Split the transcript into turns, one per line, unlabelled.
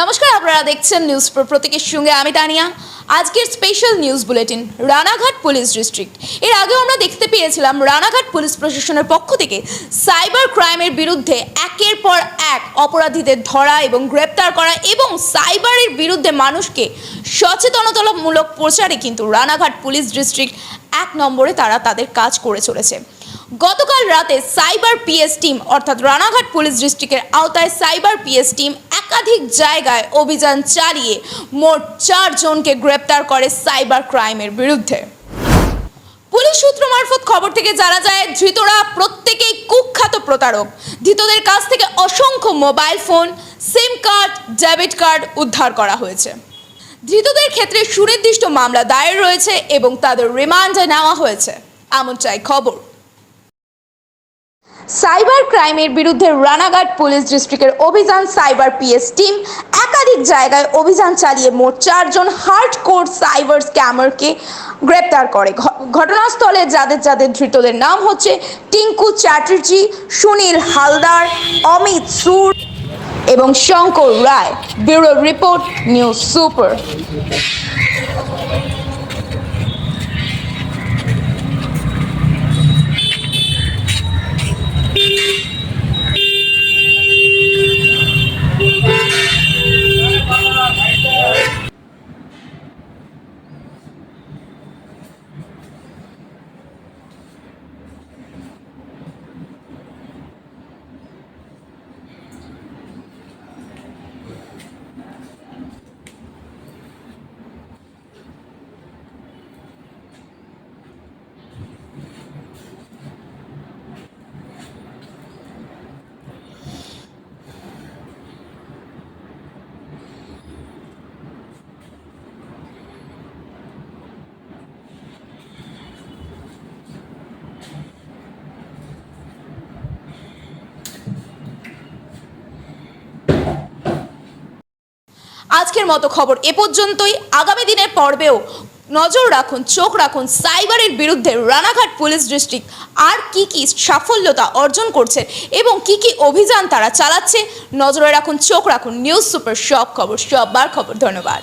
নমস্কার, আপনারা দেখছেন নিউজ প্রো প্রতীকের সঙ্গে আমি তানিয়া। আজকের special news bulletin Ranaghat police district এর আগেও আমরা দেখতে পেয়েছিলাম রানাঘাট পুলিশ প্রশাসনের পক্ষ থেকে সাইবার ক্রাইমের বিরুদ্ধে একের পর এক অপরাধীদের ধরা এবং গ্রেপ্তার করা এবং সাইবারের বিরুদ্ধে মানুষকে সচেতনতামূলক প্রচারে কিন্তু রানাঘাট পুলিশ ডিস্ট্রিক্ট এক নম্বরে তারা তাদের কাজ করে চলেছে। গতকাল রাতে সাইবার পিএস টিম, অর্থাৎ রানাঘাট পুলিশ ডিস্ট্রিক্টের আওতায় সাইবার পিএস টিম একাধিক জায়গায় অভিযান চালিয়ে মোট চারজনকে গ্রেপ্তার করে সাইবার ক্রাইমের বিরুদ্ধে। পুলিশ সূত্র মারফত খবর থেকে জানা যায়, ধৃতরা প্রত্যেকেই কুখ্যাত প্রতারক। ধৃতদের কাছ থেকে অসংখ্য mobile phone, sim card, debit card উদ্ধার করা হয়েছে। ধৃতদের ক্ষেত্রে সুনির্দিষ্ট মামলা দায়ের রয়েছে এবং তাদের রিমান্ডে নেওয়া হয়েছে। এমনটাই খবর। সাইবার ক্রাইমের বিরুদ্ধে রানাঘাট পুলিশ ডিস্ট্রিক্টের অভিযান সাইবার পিএস টিম একাধিক জায়গায় অভিযান চালিয়ে মোট চারজন হার্ড কোর সাইবার স্ক্যামারকে গ্রেপ্তার করে। ঘটনাস্থলে যাদের যাদের ধৃতদের নাম হচ্ছে টিঙ্কু চ্যাটার্জি, সুনীল হালদার, অমিত সুর এবং Shankar Ray. Bureau report news super. আজকের মতো খবর এ পর্যন্তই। আগামী দিনের পর্বেও নজর রাখুন, চোখ রাখুন সাইবারের বিরুদ্ধে রানাঘাট পুলিশ ডিস্ট্রিক্ট। আর কি কি সাফল্যতা অর্জন করছে এবং কি কি অভিযান তারা চালাচ্ছে, নজরে রাখুন, চোখ রাখুন। নিউজ সুপার, সব খবর সববার খবর। ধন্যবাদ।